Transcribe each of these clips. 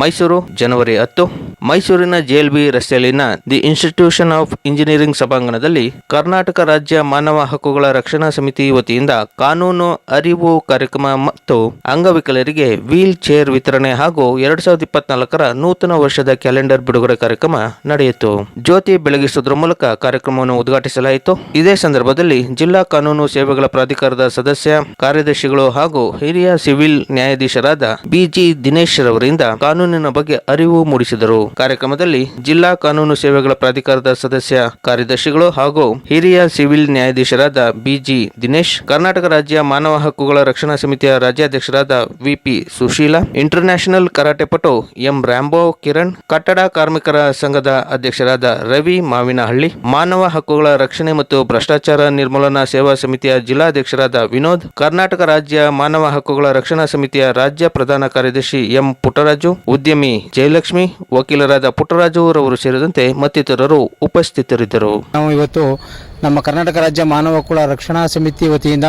ಮೈಸೂರು, ಜನವರಿ ಹತ್ತು. ಮೈಸೂರಿನ ಜೆಎಲ್ಬಿ ರಸ್ತೆಯಲ್ಲಿನ ದಿ ಇನ್ಸ್ಟಿಟ್ಯೂಷನ್ ಆಫ್ ಇಂಜಿನಿಯರಿಂಗ್ ಸಭಾಂಗಣದಲ್ಲಿ ಕರ್ನಾಟಕ ರಾಜ್ಯ ಮಾನವ ಹಕ್ಕುಗಳ ರಕ್ಷಣಾ ಸಮಿತಿ ವತಿಯಿಂದ ಕಾನೂನು, ಅರಿವು ಕಾರ್ಯಕ್ರಮ ಮತ್ತು ಅಂಗವಿಕಲರಿಗೆ ವೀಲ್ ಚೇರ್ ವಿತರಣೆ ಹಾಗೂ ಎರಡ್ ಸಾವಿರದ ಇಪ್ಪತ್ನಾಲ್ಕರ ನೂತನ ವರ್ಷದ ಕ್ಯಾಲೆಂಡರ್ ಬಿಡುಗಡೆ ಕಾರ್ಯಕ್ರಮ ನಡೆಯಿತು. ಜ್ಯೋತಿ ಬೆಳಗಿಸುವುದರ ಮೂಲಕ ಕಾರ್ಯಕ್ರಮವನ್ನು ಉದ್ಘಾಟಿಸಲಾಯಿತು. ಇದೇ ಸಂದರ್ಭದಲ್ಲಿ ಜಿಲ್ಲಾ ಕಾನೂನು ಸೇವೆಗಳ ಪ್ರಾಧಿಕಾರದ ಸದಸ್ಯ, ಕಾರ್ಯದರ್ಶಿಗಳು ಹಾಗೂ ಹಿರಿಯ ಸಿವಿಲ್ ನ್ಯಾಯಾಧೀಶರಾದ ಬಿಜಿ ದಿನೇಶ್ ರವರಿಂದ ಕಾನೂನಿನ ಬಗ್ಗೆ ಅರಿವು ಮೂಡಿಸಿದರು. ಕಾರ್ಯಕ್ರಮದಲ್ಲಿ ಜಿಲ್ಲಾ ಕಾನೂನು ಸೇವೆಗಳ ಪ್ರಾಧಿಕಾರದ ಸದಸ್ಯ, ಕಾರ್ಯದರ್ಶಿಗಳು ಹಾಗೂ ಹಿರಿಯ ಸಿವಿಲ್ ನ್ಯಾಯಾಧೀಶರಾದ ಬಿಜಿ ದಿನೇಶ್, ಕರ್ನಾಟಕ ರಾಜ್ಯ ಮಾನವ ಹಕ್ಕುಗಳ ರಕ್ಷಣಾ ಸಮಿತಿಯ ರಾಜ್ಯಾಧ್ಯಕ್ಷರಾದ V P Sushila, international karate ಪಟು ಎಂ ರ್ಯಾಂಬೋ ಕಿರಣ್, ಕಟ್ಟಡ ಕಾರ್ಮಿಕರ ಸಂಘದ ಅಧ್ಯಕ್ಷರಾದ ರವಿ ಮಾವಿನಹಳ್ಳಿ, ಮಾನವ ಹಕ್ಕುಗಳ ರಕ್ಷಣೆ ಮತ್ತು ಭ್ರಷ್ಟಾಚಾರ ನಿರ್ಮೂಲನಾ ಸೇವಾ ಸಮಿತಿಯ ಜಿಲ್ಲಾಧ್ಯಕ್ಷರಾದ ವಿನೋದ್, ಕರ್ನಾಟಕ ರಾಜ್ಯ ಮಾನವ ಹಕ್ಕುಗಳ ರಕ್ಷಣಾ ಸಮಿತಿಯ ರಾಜ್ಯ ಪ್ರಧಾನ ಕಾರ್ಯದರ್ಶಿ ಎಂ ಪುಟ್ಟರಾಜು ಉದ್ಯಮಿ ಜಯಲಕ್ಷ್ಮಿ ವಕೀಲರಾದ ಪುಟ್ಟರಾಜು ಅವರು ಸೇರಿದಂತೆ ಮತ್ತಿತರರು ಉಪಸ್ಥಿತರಿದ್ದರು. ನಾವು ಇವತ್ತು ನಮ್ಮ ಕರ್ನಾಟಕ ರಾಜ್ಯ ಮಾನವ ಹಕ್ಕುಗಳ ರಕ್ಷಣಾ ಸಮಿತಿ ವತಿಯಿಂದ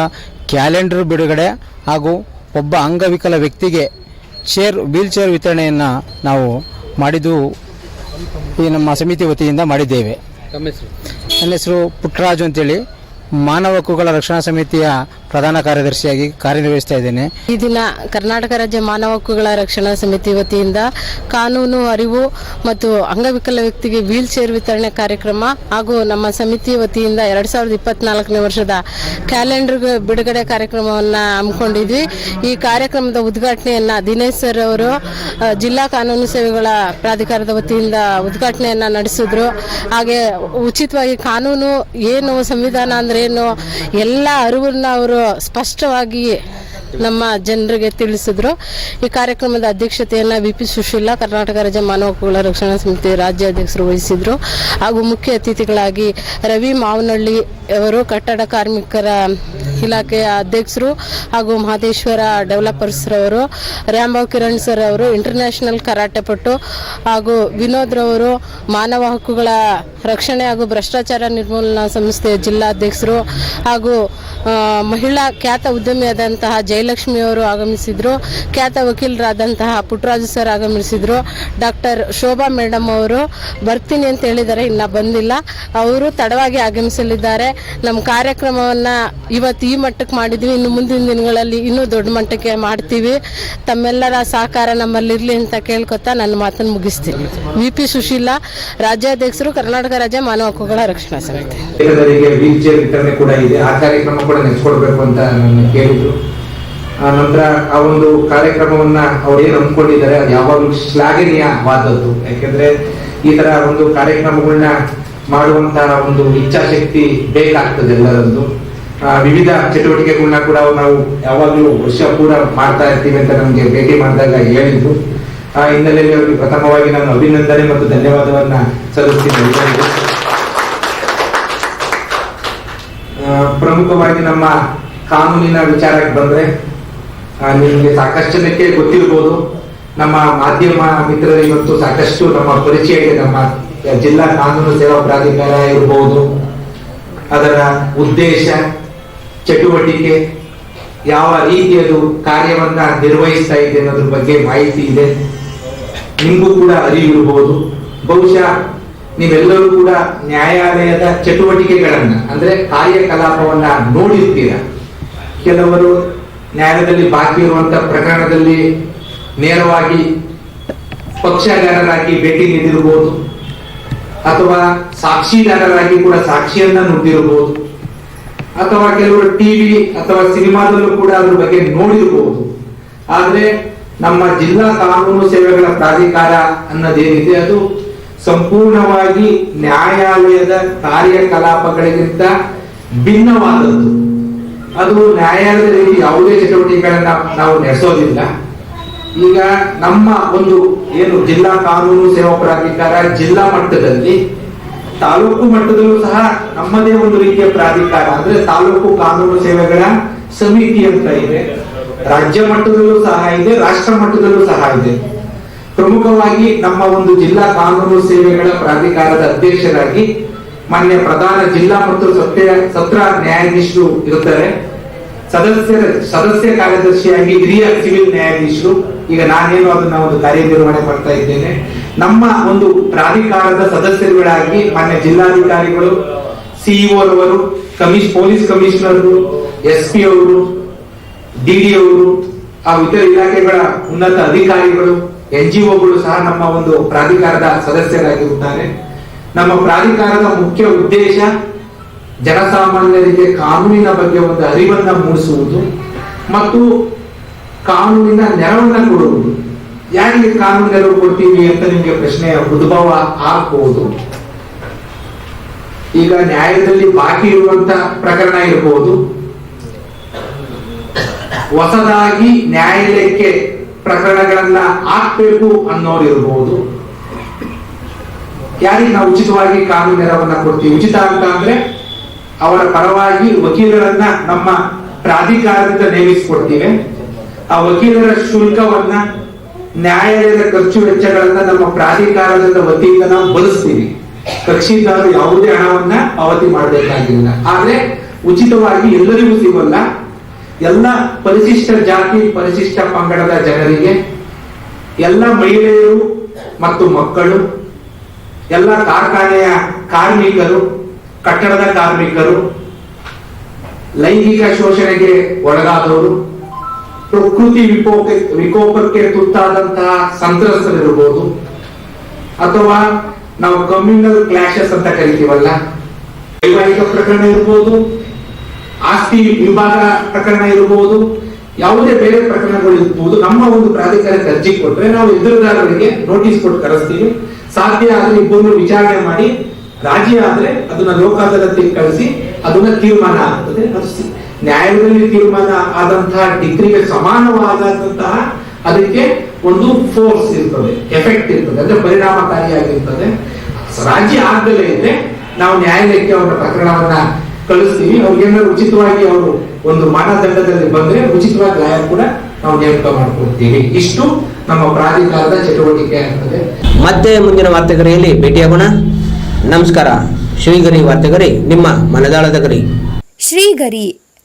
ಕ್ಯಾಲೆಂಡರ್ ಬಿಡುಗಡೆ ಹಾಗೂ ಒಬ್ಬ ಅಂಗವಿಕಲ ವ್ಯಕ್ತಿಗೆ ಚೇರ್ ವೀಲ್ ಚೇರ್ ವಿತರಣೆಯನ್ನು ನಾವು ಮಾಡಿದ್ದು ಈ ನಮ್ಮ ಸಮಿತಿ ವತಿಯಿಂದ ಮಾಡಿದ್ದೇವೆ. ನನ್ನ ಹೆಸರು ಪುಟ್ಟರಾಜು ಅಂತೇಳಿ. ಮಾನವ ಹಕ್ಕುಗಳ ರಕ್ಷಣಾ ಸಮಿತಿಯ ಪ್ರಧಾನ ಕಾರ್ಯದರ್ಶಿಯಾಗಿ ಕಾರ್ಯನಿರ್ವಹಿಸ್ತಾ ಇದ್ದೇನೆ. ಈ ದಿನ ಕರ್ನಾಟಕ ರಾಜ್ಯ ಮಾನವ ಹಕ್ಕುಗಳ ರಕ್ಷಣಾ ಸಮಿತಿ ವತಿಯಿಂದ ಕಾನೂನು, ಅರಿವು ಮತ್ತು ಅಂಗವಿಕಲ ವ್ಯಕ್ತಿಗೆ ವೀಲ್ ಚೇರ್ ವಿತರಣೆ ಕಾರ್ಯಕ್ರಮ ಹಾಗೂ ನಮ್ಮ ಸಮಿತಿ ವತಿಯಿಂದ ಎರಡ್ ಸಾವಿರದ ಇಪ್ಪತ್ನಾಲ್ಕನೇ ವರ್ಷದ ಕ್ಯಾಲೆಂಡರ್ ಬಿಡುಗಡೆ ಕಾರ್ಯಕ್ರಮವನ್ನು ಹಮ್ಮಿಕೊಂಡಿದ್ವಿ. ಈ ಕಾರ್ಯಕ್ರಮದ ಉದ್ಘಾಟನೆಯನ್ನ ದಿನೇಶ್ ಸರ್ ಅವರು ಜಿಲ್ಲಾ ಕಾನೂನು ಸೇವೆಗಳ ಪ್ರಾಧಿಕಾರದ ವತಿಯಿಂದ ಉದ್ಘಾಟನೆಯನ್ನ ನಡೆಸಿದ್ರು. ಹಾಗೆ ಉಚಿತವಾಗಿ ಕಾನೂನು ಏನು ಸಂವಿಧಾನ ಅಂದ್ರೆ ಏನು, ಎಲ್ಲ ಅರಿವನ್ನ ಅವರು ಸ್ಪಷ್ಟವಾಗಿ ನಮ್ಮ ಜನರಿಗೆ ತಿಳಿಸಿದ್ರು. ಈ ಕಾರ್ಯಕ್ರಮದ ಅಧ್ಯಕ್ಷತೆಯನ್ನು ವಿ ಪಿ ಸುಶೀಲಾ, ಕರ್ನಾಟಕ ರಾಜ್ಯ ಮಾನವ ಹಕ್ಕುಗಳ ರಕ್ಷಣಾ ಸಮಿತಿ ರಾಜ್ಯ ಅಧ್ಯಕ್ಷರು ವಹಿಸಿದ್ರು. ಹಾಗೂ ಮುಖ್ಯ ಅತಿಥಿಗಳಾಗಿ ರವಿ ಮಾವನಹಳ್ಳಿ ಅವರು, ಕಟ್ಟಡ ಕಾರ್ಮಿಕರ ಇಲಾಖೆಯ ಅಧ್ಯಕ್ಷರು ಹಾಗೂ ಮಹದೇಶ್ವರ ಡೆವಲಪರ್ಸ್ ರವರು ರ್ಯಾಂಬಾವ್ ಕಿರಣ್ ಸರ್ ಅವರು, ಇಂಟರ್ನ್ಯಾಷನಲ್ ಕರಾಟೆ ಪಟ್ಟು ಹಾಗೂ ವಿನೋದ್ ರವರು, ಮಾನವ ಹಕ್ಕುಗಳ ರಕ್ಷಣೆ ಹಾಗೂ ಭ್ರಷ್ಟಾಚಾರ ನಿರ್ಮೂಲನಾ ಸಂಸ್ಥೆಯ ಜಿಲ್ಲಾಧ್ಯಕ್ಷರು ಹಾಗೂ ಮಹಿಳಾ ಖ್ಯಾತ ಉದ್ಯಮಿಯಾದಂತಹ ಜಯಲಕ್ಷ್ಮಿ ಅವರು ಆಗಮಿಸಿದ್ರು. ಖ್ಯಾತ ವಕೀಲರಾದಂತಹ ಪುಟ್ಟರಾಜು ಸರ್ ಆಗಮಿಸಿದ್ರು. ಡಾಕ್ಟರ್ ಶೋಭಾ ಮೇಡಮ್ ಅವರು ಬರ್ತೀನಿ ಅಂತ ಹೇಳಿದ್ದಾರೆ ಇನ್ನ ಬಂದಿಲ್ಲ. ಅವರು ತಡವಾಗಿ ಆಗಮಿಸಲಿದ್ದಾರೆ. ನಮ್ಮ ಕಾರ್ಯಕ್ರಮವನ್ನ ಇವತ್ತು ಮಟ್ಟಕ್ಕೆ ಮಾಡಿದ್ವಿ. ಇನ್ನು ಮುಂದಿನ ದಿನಗಳಲ್ಲಿ ಇನ್ನೂ ದೊಡ್ಡ ಮಟ್ಟಕ್ಕೆ ಮಾಡ್ತೀವಿ. ತಮ್ಮೆಲ್ಲರ ಸಹಕಾರ ನಮ್ಮಲ್ಲಿರಲಿ ಅಂತ ಕೇಳ್ಕೊತಾ ನನ್ನ ಮಾತನ್ನು ಮುಗಿಸ್ತೀನಿ. ವಿ ಪಿ ಸುಶೀಲಾ, ರಾಜ್ಯಾಧ್ಯಕ್ಷರು, ಕರ್ನಾಟಕ ರಾಜ್ಯ ಮಾನವ ಹಕ್ಕುಗಳ ರಕ್ಷಣಾ ಸಮಿತಿ. ವೀಲ್ ಚೇರ್ ವಿತರಣೆ ಇದೆ. ಆ ಕಾರ್ಯಕ್ರಮ ಕೂಡ ನೆನೆಸ್ಕೊಡ್ಬೇಕು ಅಂತ ನನ್ನ ಕೇಳಿದ್ರು ನಂತರ ಆ ಒಂದು ಕಾರ್ಯಕ್ರಮವನ್ನ ಅವ್ರು ಏನ್ ಅಂದ್ಕೊಂಡಿದ್ದಾರೆ, ಅದು ಯಾವಾಗಲೂ ಶ್ಲಾಘನೀಯವಾದದ್ದು? ಯಾಕೆಂದ್ರೆ ಈ ತರ ಒಂದು ಕಾರ್ಯಕ್ರಮಗಳನ್ನ ಮಾಡುವಂತಹ ಒಂದು ಇಚ್ಛಾಶಕ್ತಿ ಬೇಕಾಗ್ತದೆ ಎಲ್ಲರದ್ದು. ವಿವಿಧ ಚಟುವಟಿಕೆಗಳನ್ನ ಕೂಡ ನಾವು ಯಾವಾಗಲೂ ವರ್ಷ ಪೂರ ಮಾಡ್ತಾ ಇರ್ತೀವಿ ಅಂತ ನಮ್ಗೆ ಭೇಟಿ ಮಾಡಿದಾಗ ಹೇಳಿದ್ರು ಆ, ಹಿನ್ನೆಲೆಯಲ್ಲಿ ಅವರಿಗೆ ಪ್ರಥಮವಾಗಿ ನಾನು ಅಭಿನಂದನೆ ಮತ್ತು ಧನ್ಯವಾದವನ್ನ ಸಲ್ಲಿಸ್ತೀನಿ. ಪ್ರಮುಖವಾಗಿ ನಮ್ಮ ಕಾನೂನಿನ ವಿಚಾರಕ್ಕೆ ಬಂದ್ರೆ ನಿಮಗೆ ಸಾಕಷ್ಟು ಜನಕ್ಕೆ ಗೊತ್ತಿರ್ಬೋದು. ನಮ್ಮ ಮಾಧ್ಯಮ ಮಿತ್ರರಿಗೆ ಮತ್ತು ಸಾಕಷ್ಟು ನಮ್ಮ ಪರಿಚಯ ಇದೆ ನಮ್ಮ ಜಿಲ್ಲಾ ಕಾನೂನು ಸೇವಾ ಪ್ರಾಧಿಕಾರ ಇರಬಹುದು ಅದರ ಉದ್ದೇಶ ಚಟುವಟಿಕೆ, ಯಾವ ರೀತಿ ಅದು ಕಾರ್ಯವನ್ನ ನಿರ್ವಹಿಸ್ತಾ ಇದೆ ಅನ್ನೋದ್ರ ಬಗ್ಗೆ ಮಾಹಿತಿ ಇದೆ. ನಿಮಗೂ ಕೂಡ ಅರಿವಿರಬಹುದು ಬಹುಶಃ ನೀವೆಲ್ಲರೂ ಕೂಡ ನ್ಯಾಯಾಲಯದ ಚಟುವಟಿಕೆಗಳನ್ನ, ಅಂದ್ರೆ ಕಾರ್ಯಕಲಾಪವನ್ನ ನೋಡಿರ್ತೀರ? ಕೆಲವರು ನ್ಯಾಯಾಲಯದಲ್ಲಿ ಬಾಕಿ ಇರುವಂತ ಪ್ರಕರಣದಲ್ಲಿ ನೇರವಾಗಿ ಪಕ್ಷಗಾರರಾಗಿ ಭೇಟಿ ನೀಡಿರಬಹುದು ಅಥವಾ ಸಾಕ್ಷಿದಾರರಾಗಿ ಕೂಡ ಸಾಕ್ಷಿಯನ್ನ ನುಡಿದಿರಬಹುದು ಅಥವಾ ಕೆಲವರು ಟಿವಿ ಅಥವಾ ಸಿನಿಮಾದಲ್ಲೂ ಕೂಡ ಅದ್ರ ಬಗ್ಗೆ ನೋಡಿರಬಹುದು ಆದ್ರೆ ನಮ್ಮ ಜಿಲ್ಲಾ ಕಾನೂನು ಸೇವೆಗಳ ಪ್ರಾಧಿಕಾರ ಅನ್ನೋದೇನಿದೆ, ಅದು ಸಂಪೂರ್ಣವಾಗಿ ನ್ಯಾಯಾಲಯದ ಕಾರ್ಯಕಲಾಪಗಳಿಗಿಂತ ಭಿನ್ನವಾದದ್ದು. ಅದು ನ್ಯಾಯಾಲಯದಲ್ಲಿ ಯಾವುದೇ ಚಟುವಟಿಕೆಗಳನ್ನ ನಾವು ನಡೆಸೋದಿಲ್ಲ. ಈಗ ನಮ್ಮ ಒಂದು ಏನು ಜಿಲ್ಲಾ ಕಾನೂನು ಸೇವಾ ಪ್ರಾಧಿಕಾರ ಜಿಲ್ಲಾ ಮಟ್ಟದಲ್ಲಿ ತಾಲೂಕು ಮಟ್ಟದಲ್ಲೂ ಸಹ ನಮ್ಮದೇ ಒಂದು ರೀತಿಯ ಪ್ರಾಧಿಕಾರ. ಅಂದ್ರೆ ತಾಲೂಕು ಕಾನೂನು ಸೇವೆಗಳ ಸಮಿತಿ ಅಂತ ಇದೆ. ರಾಜ್ಯ ಮಟ್ಟದಲ್ಲೂ ಸಹ ಇದೆ, ರಾಷ್ಟ್ರ ಮಟ್ಟದಲ್ಲೂ ಸಹ ಇದೆ. ಪ್ರಮುಖವಾಗಿ ನಮ್ಮ ಒಂದು ಜಿಲ್ಲಾ ಕಾನೂನು ಸೇವೆಗಳ ಪ್ರಾಧಿಕಾರದ ಅಧ್ಯಕ್ಷರಾಗಿ ಮಾನ್ಯ ಪ್ರಧಾನ ಜಿಲ್ಲಾ ಮತ್ತು ಸತ್ಯ, ಸತ್ರ ನ್ಯಾಯಾಧೀಶರು ಇರುತ್ತಾರೆ. ಸದಸ್ಯರ, ಸದಸ್ಯ ಕಾರ್ಯದರ್ಶಿಯಾಗಿ ಹಿರಿಯ ಸಿವಿಲ್ ನ್ಯಾಯಾಧೀಶರು. ಈಗ ನಾನೇನು ಅದನ್ನ ಒಂದು ಕಾರ್ಯನಿರ್ವಹಣೆ ಮಾಡ್ತಾ ಇದ್ದೇನೆ. ನಮ್ಮ ಒಂದು ಪ್ರಾಧಿಕಾರದ ಸದಸ್ಯರುಗಳಾಗಿ ಮಾನ್ಯ ಜಿಲ್ಲಾಧಿಕಾರಿಗಳು ಸಿಇಒ ರವರು, ಕಮಿಷ್, ಪೊಲೀಸ್ ಕಮಿಷನರ್ ಎಸ್ ಪಿ ಅವರು ಡಿಡಿ ಅವರು, ಆ ಇತರ ಇಲಾಖೆಗಳ ಉನ್ನತ ಅಧಿಕಾರಿಗಳು ಎನ್ ಜಿ ಒಗಳು ಸಹ ನಮ್ಮ ಒಂದು ಪ್ರಾಧಿಕಾರದ ಸದಸ್ಯರಾಗಿರುತ್ತಾರೆ. ನಮ್ಮ ಪ್ರಾಧಿಕಾರದ ಮುಖ್ಯ ಉದ್ದೇಶ ಜನಸಾಮಾನ್ಯರಿಗೆ ಕಾನೂನಿನ ಬಗ್ಗೆ ಒಂದು ಅರಿವನ್ನ ಮೂಡಿಸುವುದು ಮತ್ತು ಕಾನೂನಿನ ನೆರವನ್ನ ಕೊಡುವುದು. ಯಾರಿಗೆ ಕಾನೂನು ನೆರವು ಕೊಡ್ತೀವಿ ಅಂತ ನಿಮಗೆ ಪ್ರಶ್ನೆ ಉದ್ಭವ ಆಗಬಹುದು ಈಗ ನ್ಯಾಯದಲ್ಲಿ ಬಾಕಿ ಇರುವಂತ ಪ್ರಕರಣ ಇರಬಹುದು ಹೊಸದಾಗಿ ನ್ಯಾಯಾಲಯಕ್ಕೆ ಪ್ರಕರಣಗಳನ್ನ ಹಾಕ್ಬೇಕು ಅನ್ನೋರು ಇರಬಹುದು ಯಾರಿಗೆ ನಾವು ಉಚಿತವಾಗಿ ಕಾನೂನು ನೆರವನ್ನ ಕೊಡ್ತೀವಿ? ಉಚಿತ ಅಂತ ಅಂದ್ರೆ ಅವರ ಪರವಾಗಿ ವಕೀಲರನ್ನ ನಮ್ಮ ಪ್ರಾಧಿಕಾರದಿಂದ ನೇಮಿಸಿಕೊಡ್ತೀವಿ. ಆ ವಕೀಲರ ಶುಲ್ಕವನ್ನ ನ್ಯಾಯಾಲಯದ ಖರ್ಚು ವೆಚ್ಚಗಳನ್ನ ನಮ್ಮ ಪ್ರಾಧಿಕಾರದ ವತಿಯಿಂದ ನಾವು ಬಳಸ್ತೀವಿ ಕಕ್ಷಿದಾರರು ಯಾವುದೇ ಹಣವನ್ನ ಪಾವತಿ ಮಾಡಬೇಕಾಗಿಲ್ಲ. ಆದ್ರೆ ಉಚಿತವಾಗಿ ಎಲ್ಲರಿಗೂ ಸಿಗಲ್ಲ. ಎಲ್ಲ ಪರಿಶಿಷ್ಟ ಜಾತಿ, ಪರಿಶಿಷ್ಟ ಪಂಗಡದ ಜನರಿಗೆ, ಎಲ್ಲ ಮಹಿಳೆಯರು ಮತ್ತು ಮಕ್ಕಳು, ಎಲ್ಲ ಕಾರ್ಖಾನೆಯ ಕಾರ್ಮಿಕರು, ಕಟ್ಟಡದ ಕಾರ್ಮಿಕರು, ಲೈಂಗಿಕ ಶೋಷಣೆಗೆ ಒಳಗಾದವರು ಪ್ರಕೃತಿ ವಿಕೋಪ ವಿಕೋಪಕ್ಕೆ ತುತ್ತಾದಂತಹ ಸಂತ್ರಸ್ತರಿರ್ಬೋದು, ಅಥವಾ ನಾವು ಕಮ್ಯುನಲ್ ಕ್ಲಾಶಸ್ ಅಂತ ಕರಿತೀವಲ್ಲ, ವೈವಾಹಿಕ ಪ್ರಕರಣ ಇರ್ಬೋದು, ಆಸ್ತಿ ವಿಭಾಗ ಪ್ರಕರಣ ಇರಬಹುದು ಯಾವುದೇ ಬೇರೆ ಪ್ರಕರಣಗಳು ಇರಬಹುದು ನಮ್ಮ ಒಂದು ಪ್ರಾಧಿಕಾರಕ್ಕೆ ಅರ್ಜಿ ಕೊಟ್ಟರೆ ನಾವು ಎದುರುದಾರರಿಗೆ ನೋಟಿಸ್ ಕೊಟ್ಟು ಕರೆಸ್ತೀವಿ. ಸಾಧ್ಯ ಆದ್ರೆ ಇಬ್ಬರು ವಿಚಾರಣೆ ಮಾಡಿ, ರಾಜಿ ಆದ್ರೆ ಅದನ್ನ ಲೋಕ ಅದಾಲತಿಗೆ ಕಳಿಸಿ, ಅದನ್ನ ತೀರ್ಮಾನ ಆಗ್ತದೆ, ಅದು ನ್ಯಾಯಾಲಯದಲ್ಲಿ ತೀರ್ಮಾನ ಆದಂತಹ ಡಿಗ್ರಿಗೆ ಸಮಾನವಾದಂತಹ ಅದಕ್ಕೆ ಒಂದು ಫೋರ್ಸ್ ಇರ್ತದೆ ಎಫೆಕ್ಟ್ ಇರ್ತದೆ ಅಂದ್ರೆ ಪರಿಣಾಮಕಾರಿಯಾಗಿರ್ತದೆ. ರಾಜಿ ಆಗಲೇ ಇದ್ರೆ ನಾವು ನ್ಯಾಯಾಲಯಕ್ಕೆ ಅವರ ಪ್ರಕರಣವನ್ನ ಕಳಿಸ್ತೀವಿ. ಅವ್ರಿಗೇನಾದ್ರು ಉಚಿತವಾಗಿ ಅವರು ಒಂದು ಮಾನದಂಡದಲ್ಲಿ ಬಂದ್ರೆ ಉಚಿತವಾಗಿ ಗಾಯ ಕೂಡ ನಾವು ನೇಮಕ ಮಾಡ್ಕೊಡ್ತೀವಿ. ಇಷ್ಟು ನಮ್ಮ ಪ್ರಾಧಿಕಾರದ ಚಟುವಟಿಕೆ ಆಗ್ತದೆ. ಮತ್ತೆ ಮುಂದಿನ ವಾರ್ತೆಗರಿಯಲ್ಲಿ ಭೇಟಿಯಾಗೋಣ ನಮಸ್ಕಾರ. ಶ್ರೀಗರಿ ವಾರ್ತೆಗರಿ ನಿಮ್ಮ ಮನದಾಳದ ಗರಿ. ಶ್ರೀಗರಿ